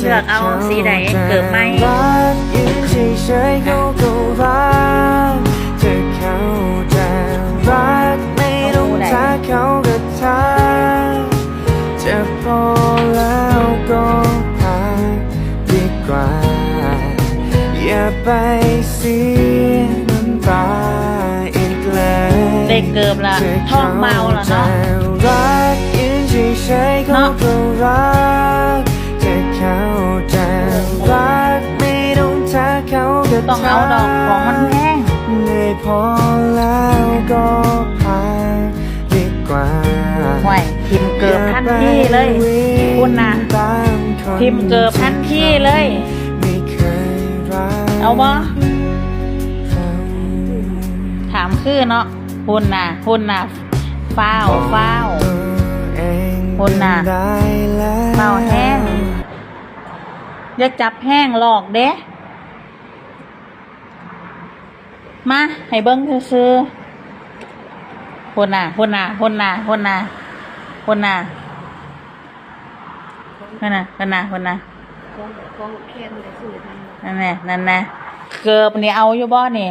เลือกเอาสีใดเกิดไหมรักยืนเก็รักเธอเขาจะรักไม่ต้องทักเขาก็ทักจะพอแล้วก็หาดีกว่า อย่าไปเสียน้ำตาอีกเลยได้เกิบละท้องเมาแล้วเนาะ ต้องเอาดอกของมันแพงเหนื่อยพอแล้วก็หาดีกว่าห่วยพิมพ์เกิบทันทีเลยคุณน่ะพิมพ์เกิบทันทีเลยไม่เคยรักเอาบ่เขาถามคือเนาะหุ่นน่ะหุ่นน่ะฟ้าวฟ้าวเองคุณน่ะได้แล้วเมาแห้งอย่าจับแห้งหลอกเด้ มา ให้เบิ้งซื้อๆหุ่นน่ะหุ่นน่ะหุ่นน่ะหุ่นน่ะหุ่นน่ะนั่นน่ะนั่นน่ะหุ่นน่ะของของแคนได้ซื้อทันนั่นแหละนั่นนะเกือบนี่เอาอยู่บ่นี่